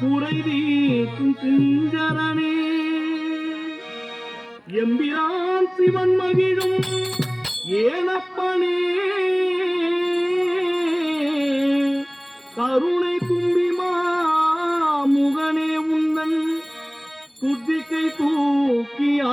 குறைவீக்கும் குஞ்சரனே எம்பிரான் சிவன் மகிழும் ஏனப்பனே. கருணை தும்பிமா முகனே உந்தன் துதிக்கை தூக்கியா